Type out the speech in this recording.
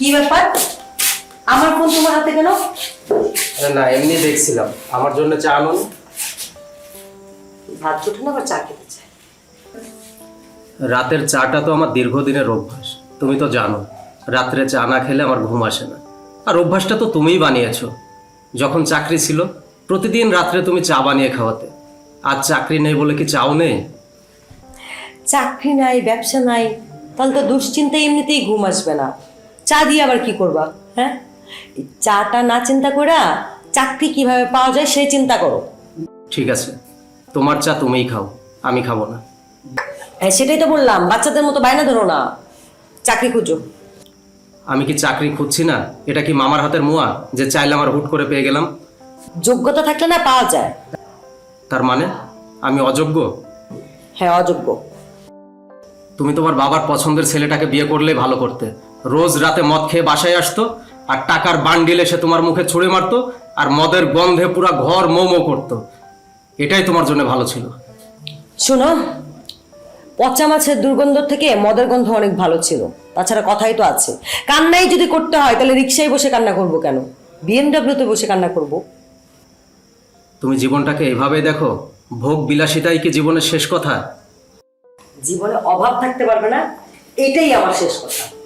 কি ব্যাপার? আমার ফোন তোমার হাতে কেন? আরে না এমনি দেখছিলাম। আমার জন্য চা আনুন। ভাত উঠে না আবার চা খেতে চায় রাতের চাটা তো আমার দীর্ঘদিনের অভ্যাস। তুমি তো জানো রাত্রে চা না খেলে আমার ঘুম আসে না। আর অভ্যাসটা তো তুমিই বানিয়েছো। যখন চাকরি ছিল প্রতিদিন রাত্রে তুমি চা বানিয়ে খাওয়াতে। আর চাকরি নেই বলে কি চাও নেই? চাকরি নাই ব্যবসা নাই তাহলে তো দুশ্চিন্তায় এমনিতেই ঘুম আসবে না। চা দিয়ে আবার কি করবা হ্যাঁ? চাটা না চিন্তা করে চাকরি কীভাবে পাওয়া যায় সেই চিন্তা করো। ঠিক আছে তোমার চা তুমিই খাও আমি খাব না। হ্যাঁ সেটাই তো বললাম বাচ্চাদের মতো বায়না ধরো না। চাকরি খুঁজো। আমি কি চাকরি খুঁজছি না? এটা কি মামার হাতের মুয়া যে চাইলে আমার হুট করে পেয়ে গেলাম? যোগ্যতা থাকলে না পাওয়া যায়। তার মানে? আমি অযোগ্য? হ্যাঁ অযোগ্য। তুমি তোমার বাবার পছন্দের ছেলেটাকে বিয়ে করলে ভালো করতে। রোজ রাতে মদ খেয়ে বাসায় আসতো আর টাকার বান্ডিল এসে তোমার মুখে ছুঁড়ে মারতো আর মদের গন্ধে পুরা ঘর মোমো করতো। এটাই তোমার জন্য ভালো ছিল। শোনো পচা মাছের দুর্গন্ধ থেকে মদের গন্ধ অনেক ভালো ছিল। তাছাড়া কথাই তো আছে কান্নাই যদি করতে হয় তাহলে রিক্সায় বসে কান্না করব কেন? বিএমডাব্লিউতে বসে কান্না করব? তুমি জীবনটাকে এভাবে দেখো ভোগ বিলাসিতাই কি জীবনের শেষ কথা? জীবনে অভাব থাকতে পারবে না এটাই আমার শেষ কথা।